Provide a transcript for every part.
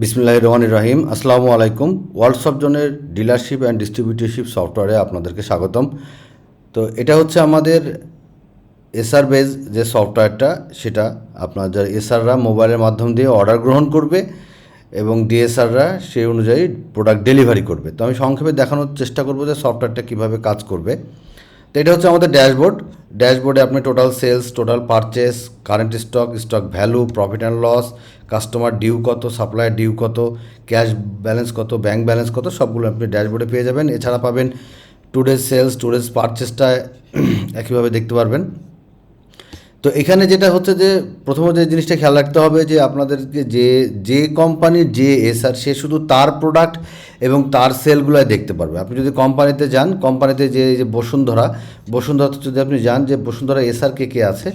বিসমুল্লাহ রহমান রাহিম। আসসালামু আলাইকুম। ওয়ার্ল্ড সফটজনের ডিলারশিপ অ্যান্ড ডিস্ট্রিবিউটরশিপ সফটওয়্যারে আপনাদেরকে স্বাগতম। তো এটা হচ্ছে আমাদের এসআর বেজ যে সফটওয়্যারটা সেটা আপনার যারা এসআররা মোবাইলের মাধ্যম দিয়ে অর্ডার গ্রহণ করবে এবং ডিএসআররা সেই অনুযায়ী প্রোডাক্ট ডেলিভারি করবে। তো আমি সংক্ষেপে দেখানোর চেষ্টা করব যে সফটওয়্যারটা কীভাবে কাজ করবে। তো এটা হচ্ছে আমাদের ড্যাশবোর্ড ড্যাশবোর্ডে আপনি total sales total purchase current stock stock value profit and loss customer due কত সাপ্লায়ার ডিউ কত ক্যাশ ব্যালেন্স কত ব্যাঙ্ক ব্যালেন্স কত, সবগুলো আপনি ড্যাশবোর্ডে পেয়ে যাবেন। এছাড়া পাবেন টুডেজ সেলস টুডেজ পারচেসটা একইভাবে দেখতে পারবেন। তো এখানে যেটা হচ্ছে যে প্রথমত যে জিনিসটা খেয়াল রাখতে হবে যে আপনাদেরকে যে যে কোম্পানির যে এসআর সে শুধু তার প্রোডাক্ট এবং তার সেলগুলোই দেখতে পারবে। আপনি যদি কোম্পানিতে যান কোম্পানিতে যে যে বসুন্ধরা বসুন্ধরাতে যদি আপনি যান যে বসুন্ধরা এসআর কে কে আছে,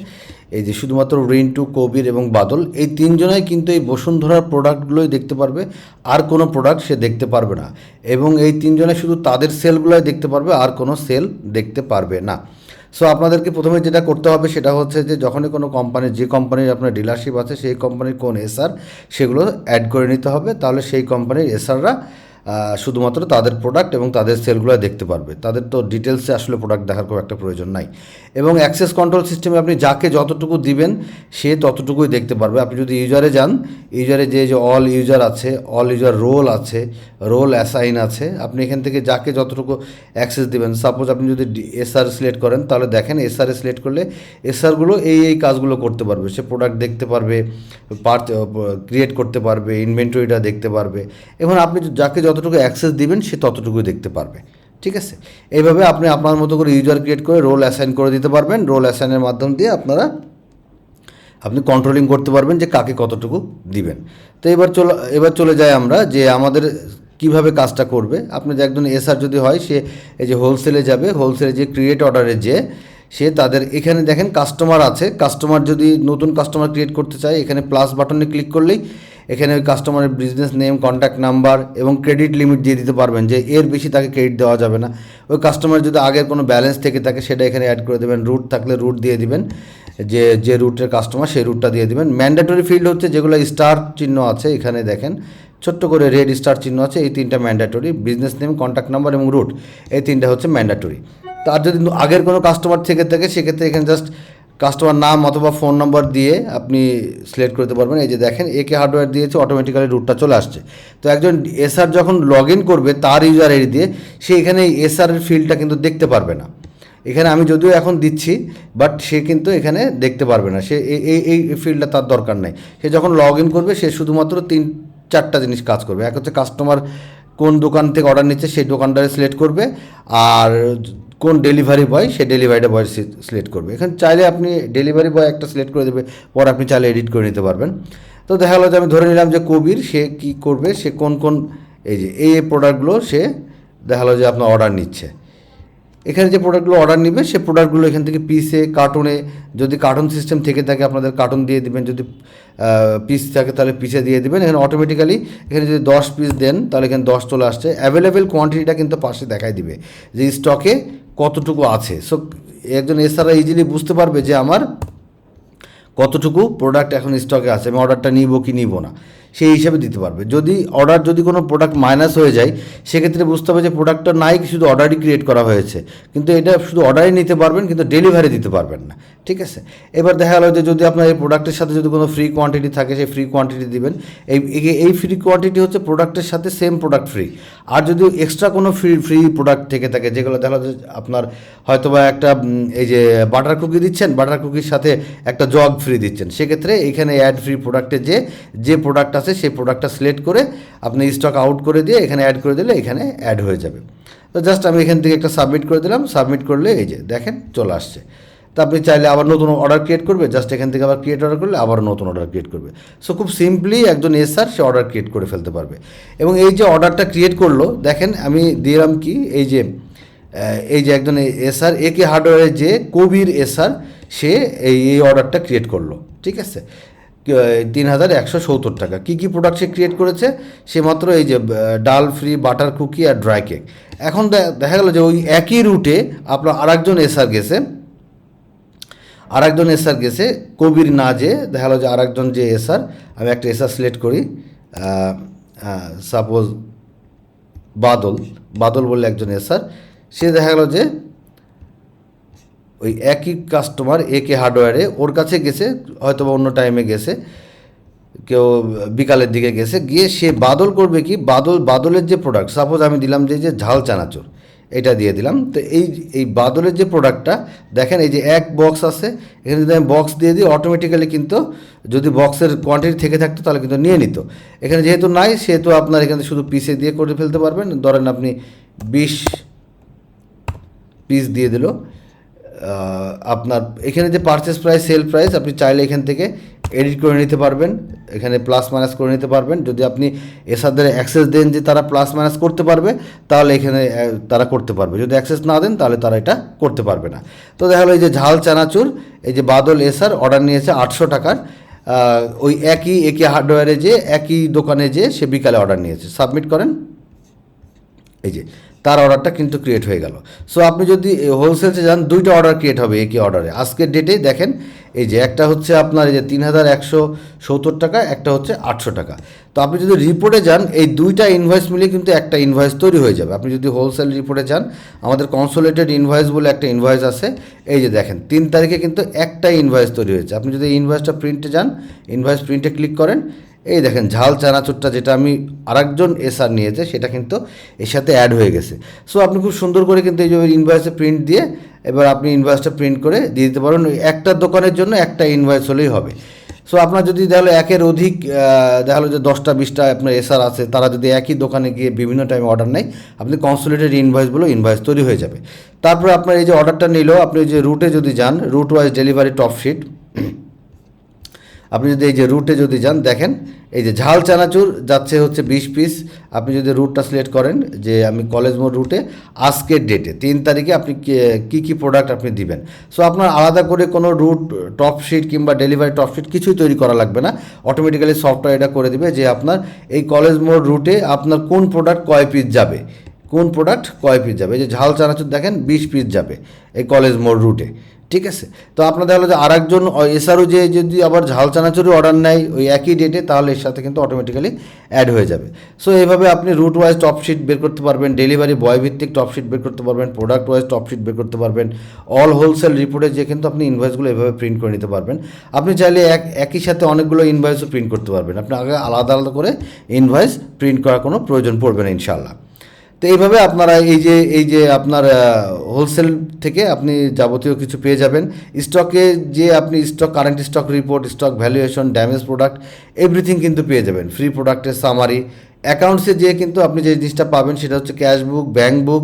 এই যে শুধুমাত্র রিন্টু, কবির এবং বাদল, এই তিনজনাই কিন্তু এই বসুন্ধরার প্রোডাক্টগুলোই দেখতে পারবে, আর কোনো প্রোডাক্ট সে দেখতে পারবে না। এবং এই তিনজনে শুধু তাদের সেলগুলোই দেখতে পারবে, আর কোনো সেল দেখতে পারবে না। সো আপনাদেরকে প্রথমে যেটা করতে হবে সেটা হচ্ছে যে যখনই কোনো কোম্পানির যে কোম্পানির আপনার ডিলারশিপ আছে, সেই কোম্পানির কোন এসআর সেগুলো অ্যাড করে নিতে হবে। তাহলে সেই কোম্পানির এসআররা শুধুমাত্র তাদের প্রোডাক্ট এবং তাদের সেলগুলো দেখতে পারবে। তাদের তো ডিটেলসে আসলে প্রোডাক্ট দেখার খুব একটা প্রয়োজন নাই। এবং অ্যাক্সেস কন্ট্রোল সিস্টেমে আপনি যাকে যতটুকু দিবেন, সে ততটুকুই দেখতে পারবে। আপনি যদি ইউজারে যান ইউজারে যে যে অল ইউজার আছে অল ইউজার রোল আছে রোল অ্যাসাইন আছে, আপনি এখান থেকে যাকে যতটুকু অ্যাক্সেস দিবেন সাপোজ আপনি যদি এসআর সিলেক্ট করেন, তাহলে দেখেন এসআর সিলেক্ট করলে এসআরগুলো এই এই কাজগুলো করতে পারবে। সে প্রোডাক্ট দেখতে পারবে ক্রিয়েট করতে পারবে ইনভেন্টরিটা দেখতে পারবে। এবং আপনি যাকে যতটুকু অ্যাক্সেস দিবেন, সে ততটুকুই দেখতে পারবে। ঠিক আছে? এইভাবে আপনি আপনার মতো করে ইউজার ক্রিয়েট করে রোল অ্যাসাইন করে দিতে পারবেন। রোল অ্যাসাইনের মাধ্যম দিয়ে আপনারা, আপনি কন্ট্রোলিং করতে পারবেন যে কাকে কতটুকু দিবেন। তো এবার চলে এবার চলে যাই আমরা যে আমাদের কীভাবে কাজটা করবে। আপনি যে একজন এসআর যদি হয়, সে এই যে হোলসেলে যাবে হোলসেলে যে ক্রিয়েট অর্ডারে যে, সে তাদের, এখানে দেখেন কাস্টমার আছে। কাস্টমার যদি নতুন কাস্টমার ক্রিয়েট করতে চায়, এখানে প্লাস বাটনে ক্লিক করলেই এখানে ওই কাস্টমারের বিজনেস নেম কন্ট্যাক্ট নাম্বার এবং ক্রেডিট লিমিট দিয়ে দিতে পারবেন যে এর বেশি তাকে ক্রেডিট দেওয়া যাবে না। ওই কাস্টমার যদি আগের কোনো ব্যালেন্স থেকে থাকে, সেটা এখানে অ্যাড করে দেবেন। রুট থাকলে রুট দিয়ে দিবেন। যে যে রুটের কাস্টমার সেই রুটটা দিয়ে দিবেন। ম্যান্ডেটরি ফিল্ড হচ্ছে যেগুলো স্টার চিহ্ন আছে, এখানে দেখেন। ছোট্ট করে রেড স্টার চিহ্ন আছে, এই তিনটা mandatory business name contact number এবং রুট এই তিনটা হচ্ছে ম্যান্ডেটরি তার যদি আগের কোনো কাস্টমার থেকে থাকে, সেক্ষেত্রে এখানে জাস্ট কাস্টমার নাম অথবা ফোন নম্বর দিয়ে আপনি সিলেক্ট করতে পারবেন। এই যে দেখেন একে হার্ডওয়্যার দিয়েছে অটোমেটিক্যালি রুটটা চলে আসছে। তো একজন এসআর যখন লগ ইন করবে, তার ইউজার আইডি দিয়ে, সে এখানে এসআর ফিল্ডটা কিন্তু দেখতে পারবে না। এখানে আমি যদিও এখন দিচ্ছি বাট সে কিন্তু এখানে দেখতে পারবে না। সে এই এই ফিল্ডটা তার দরকার নেই। সে যখন লগ ইন করবে, সে শুধুমাত্র তিন, চারটা জিনিস কাজ করবে। এক হচ্ছে কাস্টমার কোন দোকান থেকে অর্ডার নিচ্ছে, সেই দোকানটারে সিলেক্ট করবে। আর কোন ডেলিভারি বয় সে ডেলিভারিটা বয় সিলেক্ট করবে। এখানে চাইলে আপনি ডেলিভারি বয় একটা সিলেক্ট করে দেবে, পর আপনি চাইলে এডিট করে নিতে পারবেন। তো দেখা গেলো যে আমি ধরে নিলাম যে কবির, সে কি করবে, সে কোন কোন, এই যে, এই প্রোডাক্টগুলো সে দেখা গেলো যে আপনার অর্ডার নিচ্ছে। এখানে যে প্রোডাক্টগুলো অর্ডার নেবে, সে প্রোডাক্টগুলো এখান থেকে পিসে কার্টুনে যদি কার্টুন সিস্টেম থেকে থাকে, আপনাদের কার্টুন দিয়ে দিবেন, যদি পিস থাকে তাহলে পিসে দিয়ে দিবেন। এখানে অটোমেটিক্যালি এখানে যদি দশ পিস দেন, তাহলে এখানে দশ চলে আসছে। অ্যাভেলেবেল কোয়ান্টিটিটা কিন্তু পাশে দেখাই দিবে। যে স্টকে কতটুকু আছে? সো একজন এসআরআই ইজিলি বুঝতে পারবে যে আমার কতটুকু প্রোডাক্ট এখন স্টকে আছে, আমি অর্ডারটা নিব কি নিব না। সেই হিসাবে দিতে পারবে। যদি অর্ডার যদি কোনো প্রোডাক্ট মাইনাস হয়ে যায়, সেক্ষেত্রে বুঝতে হবে যে প্রোডাক্টটা নাই, শুধু অর্ডারই ক্রিয়েট করা হয়েছে। কিন্তু এটা শুধু অর্ডারই নিতে পারবেন, কিন্তু ডেলিভারি দিতে পারবেন না। ঠিক আছে? এবার দেখা গেলো যে যদি আপনার এই প্রোডাক্টের সাথে যদি কোনো ফ্রি কোয়ান্টিটি থাকে, সেই ফ্রি কোয়ান্টিটি দিবেন। এই এই ফ্রি কোয়ান্টিটি হচ্ছে প্রোডাক্টের সাথে সেম প্রোডাক্ট ফ্রি আর যদি এক্সট্রা কোনো ফ্রি ফ্রি প্রোডাক্ট থেকে থাকে, যেগুলো দেখা যাচ্ছে আপনার হয়তো বা একটা এই যে বাটার কুকি দিচ্ছেন বাটার কুকির সাথে একটা জগ ফ্রি দিচ্ছেন, সেক্ষেত্রে এখানে অ্যাড ফ্রি প্রোডাক্টে যে যে প্রোডাক্ট আছে, সেই প্রোডাক্টটা সিলেক্ট করে আপনি স্টক আউট করে দিয়ে এখানে অ্যাড করে দিলে এখানে অ্যাড হয়ে যাবে। তো জাস্ট আমি এখান থেকে একটা সাবমিট করে দিলাম। সাবমিট করলে এই যে দেখেন চলে আসছে। তা আপনি চাইলে আবার নতুন অর্ডার ক্রিয়েট করবে। জাস্ট এখান থেকে আবার ক্রিয়েট অর্ডার করলে আবার নতুন অর্ডার ক্রিয়েট করবে। সো খুব সিম্পলি একজন এসআর সে অর্ডার ক্রিয়েট করে ফেলতে পারবে। এবং এই যে অর্ডারটা ক্রিয়েট করল, দেখেন আমি দিলাম কি? এই যে এই যে একজন এসআর কে হার্ডওয়্যারের যে কবির এসআর সে এই অর্ডারটা ক্রিয়েট করল। ঠিক আছে? তিন হাজার একশো সত্তর টাকা। কী কী প্রোডাক্ট সে ক্রিয়েট করেছে? সে মাত্র এই যে ডাল ফ্রি বাটার কুকি আর ড্রাই কেক এখন দেখা গেল যে ওই একই রুটে আপনার আরেকজন এসআর গেছে। আরেকজন এসআর গেছে, কবির না যে, দেখা গেলো যে আরেকজন যে এসআর আমি একটা এসআর সিলেক্ট করি সাপোজ বাদল বাদল বলে একজন এসার সে দেখা গেল যে ওই একই কাস্টমার একে হার্ডওয়্যারে ওর কাছে গেছে হয়তো অন্য টাইমে গেছে, কেউ বিকালের দিকে গেছে, গিয়ে সে বাদল করবে কি? বাদল, বাদলের যে প্রোডাক্ট সাপোজ আমি দিলাম যে যে ঝাল চানাচুর, এটা দিয়ে দিলাম, তো এই এই বাদলের যে প্রোডাক্টটা দেখেন এই যে এক বক্স আছে, এখানে যদি আমি বক্স দিয়ে দিই অটোমেটিক্যালি কিন্তু যদি বক্সের কোয়ান্টিটি থেকে থাকতো, তাহলে কিন্তু নিয়ে নিত। এখানে যেহেতু নাই, সেহেতু আপনার এখানে শুধু পিসে দিয়ে করে ফেলতে পারবেন। ধরেন আপনি বিশ পিস দিয়ে দিল আপনার, এখানে যে পারচেস প্রাইস সেল প্রাইস আপনি চাইলে এখান থেকে এডিট করে নিতে পারবেন, এখানে প্লাস মাইনাস করে নিতে পারবেন। যদি আপনি এসাদের অ্যাক্সেস দেন যে তারা প্লাস মাইনাস করতে পারবে, তাহলে এখানে তারা করতে পারবে। যদি অ্যাক্সেস না দেন, তাহলে তারা এটা করতে পারবে না। তো দেখা গেলো এই যে ঝাল চানাচুর, এই যে বাদল এসার অর্ডার নিয়েছে আটশো টাকার ওই একই একই হার্ডওয়্যারে যে, একই দোকানে যে সে বিকালে অর্ডার নিয়েছে। সাবমিট করেন। এই যে তার অর্ডারটা কিন্তু ক্রিয়েট হয়ে গেল। সো আপনি যদি হোলসেলসে যান, দুইটা অর্ডার ক্রিয়েট হবে একই অর্ডারে আজকের ডেটে দেখেন, এই যে একটা হচ্ছে আপনার এই যে তিন হাজার একশো সত্তর টাকা, একটা হচ্ছে আটশো টাকা। তো আপনি যদি রিপোর্টে যান, এই দুইটা ইনভয়েস মিলিয়ে কিন্তু একটা ইনভয়েস তৈরি হয়ে যাবে। আপনি যদি হোলসেল রিপোর্টে যান, আমাদের কনসোলেটেড ইনভয়েস বলে একটা ইনভয়েস আছে। এই যে দেখেন, তিন তারিখে কিন্তু একটা ইনভয়েস তৈরি হয়েছে। আপনি যদি ইনভয়েসটা প্রিন্টে যান ইনভয়েস প্রিন্টে ক্লিক করেন এই দেখেন, ঝাল, চানাচুরটা যেটা আমি আরেকজন এসআর নিয়েছে, সেটা কিন্তু এর সাথে অ্যাড হয়ে গেছে। সো আপনি খুব সুন্দর করে কিন্তু এই যে ইনভয়েসে প্রিন্ট দিয়ে, এবার আপনি ইনভয়েসটা প্রিন্ট করে দিয়ে দিতে পারেন। একটা দোকানের জন্য একটা ইনভয়েস হলেই হবে। সো আপনার যদি দেখা একের অধিক দেখা গেলো যে দশটা, বিশটা আপনার এসআর আছে, তারা যদি একই দোকানে গিয়ে বিভিন্ন টাইমে অর্ডার নেয়, আপনি কনসুলেটেড ইনভয়েসগুলো ইনভয়েস তৈরি হয়ে যাবে। তারপরে আপনার এই যে অর্ডারটা নিল, আপনি যে রুটে যদি যান route wise delivery top sheet আপনি যদি এই যে রুটে যদি যান, দেখেন, এই যে ঝাল চানাচুর যাচ্ছে হচ্ছে বিশ পিস আপনি যদি রুটটা সিলেক্ট করেন যে আমি কলেজ মোড় রুটে আজকের ডেটে তিন তারিখে আপনি কী কী প্রোডাক্ট আপনি দিবেন। সো আপনার আলাদা করে কোনো রুট টপ শিট কিংবা ডেলিভারি টপ শিট কিছুই তৈরি করা লাগবে না। অটোমেটিক্যালি সফটওয়্যার এটা করে দিবে যে আপনার এই কলেজ মোড় রুটে আপনার কোন প্রোডাক্ট কয় পিস যাবে। কোন প্রোডাক্ট কয় পিস যাবে? এই যে ঝাল চানাচুর দেখেন, বিশ পিস যাবে এই কলেজ মোড় রুটে ঠিক আছে? তো আপনাদের হলো যে আরেকজন এসআরও যে যদি আবার ঝাল চানাচুরি অর্ডার নেয়, ওই একই ডেটে তাহলে এর সাথে কিন্তু অটোমেটিক্যালি অ্যাড হয়ে যাবে। সো এইভাবে আপনি রুট ওয়াইজ টপ শিট বের করতে পারবেন ডেলিভারি বয় ভিত্তিক টপ শিট বের করতে পারবেন প্রোডাক্ট ওয়াইজ টপ শিট বের করতে পারবেন অল হোলসেল রিপোর্টে যে কিন্তু আপনি ইনভয়েসগুলো এভাবে প্রিন্ট করে নিতে পারবেন। আপনি চাইলে এক, একই সাথে অনেকগুলো ইনভয়েসও প্রিন্ট করতে পারবেন। আপনি আগে আলাদা আলাদা করে ইনভয়েস প্রিন্ট করার কোনো প্রয়োজন পড়বে না ইনশাল্লাহ তো এইভাবে আপনারা এই যে এই যে আপনার হোলসেল থেকে আপনি যাবতীয় কিছু পেয়ে যাবেন। স্টকে যে আপনি stock current stock report stock valuation damage product everything কিন্তু পেয়ে যাবেন। ফ্রি প্রোডাক্টের সামারি অ্যাকাউন্টসে যে কিন্তু আপনি যে জিনিসটা পাবেন সেটা হচ্ছে cash book bank book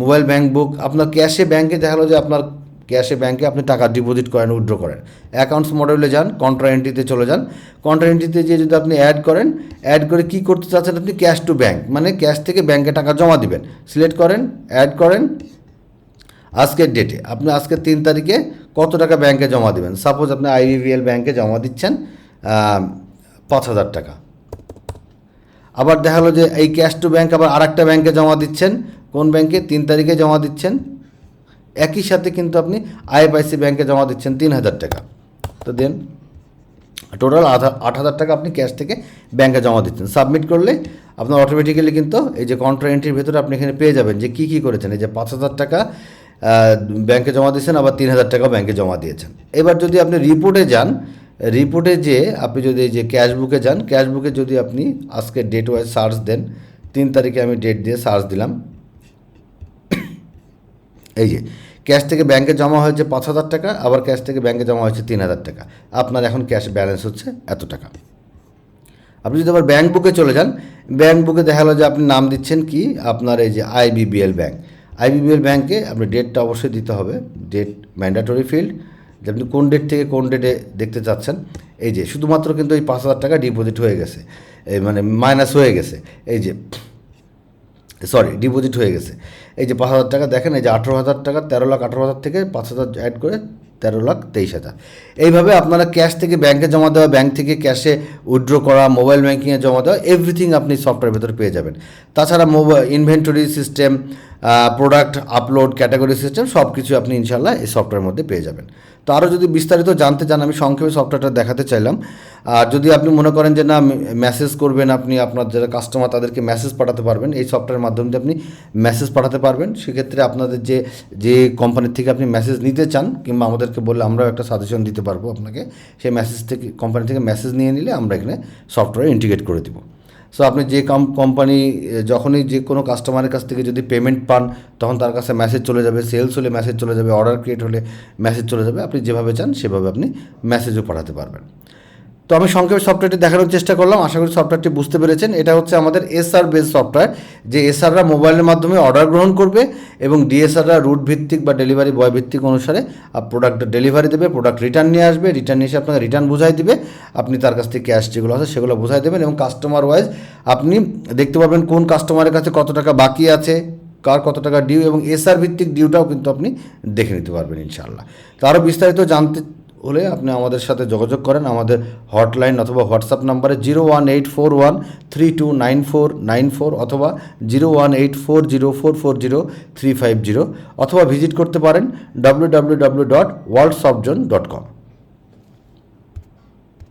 mobile bank book আপনার ক্যাশে ব্যাঙ্কে দেখাল যে আপনার ক্যাশে ব্যাঙ্কে আপনি টাকা ডিপোজিট করেন উইথড্র করেন। অ্যাকাউন্টস মডেলে যান কন্ট্রা এন্ট্রিতে চলে যান। কন্ট্রা এন্ট্রিতে যে যদি আপনি অ্যাড করেন অ্যাড করে কি করতে চাচ্ছেন আপনি? ক্যাশ টু ব্যাঙ্ক মানে ক্যাশ থেকে ব্যাঙ্কে টাকা জমা দিবেন। সিলেক্ট করেন অ্যাড করেন। আজকের ডেটে আপনি আজকের তিন তারিখে কত টাকা ব্যাংকে জমা দিবেন? সাপোজ আপনি আইবিবিএল ব্যাংকে জমা দিচ্ছেন পাঁচ হাজার টাকা। আবার দেখা গেলো যে এই ক্যাশ টু ব্যাংক আবার আরেকটা ব্যাংকে জমা দিচ্ছেন। কোন ব্যাংকে তিন তারিখে জমা দিচ্ছেন। একই সাথে কিন্তু আপনি আইএফআইসি ব্যাংকে জমা দিচ্ছেন তিন হাজার টাকা। তো দেন, টোটাল আট হাজার টাকা আপনি ক্যাশ থেকে ব্যাংকে জমা দিচ্ছেন। সাবমিট করলে আপনার অটোমেটিক্যালি কিন্তু এই যে কন্ট্রা এন্ট্রির ভেতরে আপনি এখানে পেয়ে যাবেন যে কী কী করেছেন। এই যে পাঁচ হাজার টাকা ব্যাংকে জমা দিয়েছেন, আবার তিন হাজার টাকা ব্যাংকে জমা দিয়েছেন। এবার যদি আপনি রিপোর্টে যান রিপোর্টে যে আপনি যদি এই যে ক্যাশ বুকে যান ক্যাশ বুকে যদি আপনি আজকে ডেট ওয়াইজ সার্চ দেন, তিন তারিখে আমি ডেট দিয়ে সার্চ দিলাম। এই যে ক্যাশ থেকে ব্যাংকে জমা হয়েছে পাঁচ হাজার টাকা, আবার ক্যাশ থেকে ব্যাংকে জমা হয়েছে তিন হাজার টাকা। আপনার এখন ক্যাশ ব্যালেন্স হচ্ছে এত টাকা। আপনি যদি আবার ব্যাংক বুকে চলে যান ব্যাংক বুকে দেখা যে আপনি নাম দিচ্ছেন কি? আপনার এই যে আইবিবিএল ব্যাংক আইবিবিএল ব্যাংকে আপনি ডেটটা অবশ্যই দিতে হবে। ডেট ম্যান্ডাটরি ফিল্ড যে আপনি কোন ডেট থেকে কোন ডেটে দেখতে চাচ্ছেন। এই যে, শুধুমাত্র কিন্তু এই পাঁচ হাজার টাকা ডিপোজিট হয়ে গেছে। এই মানে মাইনাস হয়ে গেছে। এই যে সরি ডিপোজিট হয়ে গেছে। এই যে পাঁচ হাজার টাকা, দেখেন এই যে আঠেরো হাজার টাকা, তেরো লাখ আঠেরো হাজার থেকে পাঁচ হাজার অ্যাড করে তেরো লাখ তেইশ হাজার। এইভাবে আপনারা ক্যাশ থেকে ব্যাংকে জমা দেওয়া ব্যাংক থেকে ক্যাশে উইড্রো করা মোবাইল ব্যাঙ্কিংয়ে জমা দেওয়া এভরিথিং আপনি সফটওয়্যার ভেতরে পেয়ে যাবেন। তাছাড়া mobile inventory system product upload category system সব কিছু আপনি ইনশাল্লাহ এই সফটওয়্যারের মধ্যে পেয়ে যাবেন। তো আরও যদি বিস্তারিত জানতে চান, আমি সংক্ষেপে সফটওয়্যারটা দেখাতে চাইলাম। আর যদি আপনি মনে করেন যে না মেসেজ করবেন আপনি, আপনার যারা কাস্টমার তাদেরকে মেসেজ পাঠাতে পারবেন, এই সফটওয়্যারের মাধ্যমে আপনি মেসেজ পাঠাতে পারবেন। সেক্ষেত্রে আপনাদের যে যে কোম্পানির থেকে আপনি মেসেজ নিতে চান কিংবা আমাদেরকে বললে আমরাও একটা সাজেশন দিতে পারব আপনাকে, সেই মেসেজ থেকে কোম্পানি থেকে মেসেজ নিয়ে নিলে আমরা এখানে সফটওয়্যার ইন্টিগ্রেট করে দিব। সো আপনি যে কোম্পানি যখনই যে কোনো কাস্টমারের কাছ থেকে যদি পেমেন্ট পান, তখন তার কাছে মেসেজ চলে যাবে সেলস হলে মেসেজ চলে যাবে অর্ডার ক্রিয়েট হলে মেসেজ চলে যাবে, আপনি যেভাবে চান সেভাবে আপনি মেসেজও পাঠাতে পারবেন। তো আমি সংক্ষেপে সফটওয়্যারটি দেখানোর চেষ্টা করলাম। আশা করি সফটওয়্যারটি বুঝতে পেরেছেন। এটা হচ্ছে আমাদের এসআর বেস সফটওয়্যার যে এসআররা মোবাইলের মাধ্যমে অর্ডার গ্রহণ করবে এবং ডিএসআররা রুট ভিত্তিক বা ডেলিভারি বয় ভিত্তিক অনুসারে প্রোডাক্ট ডেলিভারি দেবে প্রোডাক্ট রিটার্ন নিয়ে আসবে। রিটার্ন নিয়ে এসে আপনাকে রিটার্ন বুঝাই দিবে। আপনি তার কাছ থেকে ক্যাশ যেগুলো আছে সেগুলো বুঝাই দেবেন এবং কাস্টমার ওয়াইজ আপনি দেখতে পাবেন কোন কাস্টমারের কাছে কত টাকা বাকি আছে, কার কত টাকা ডিউ এবং এসআর ভিত্তিক ডিউটাও কিন্তু আপনি দেখে নিতে পারবেন ইনশাআল্লাহ। তো আরও বিস্তারিত জানতে হলে আপনি আমাদের সাথে যোগাযোগ করেন। আমাদের হটলাইন অথবা হোয়াটসঅ্যাপ নাম্বারে zero one eight four one three two nine four nine four অথবা zero one eight four zero four four zero three five zero অথবা ভিজিট করতে পারেন W W W dot world dot com.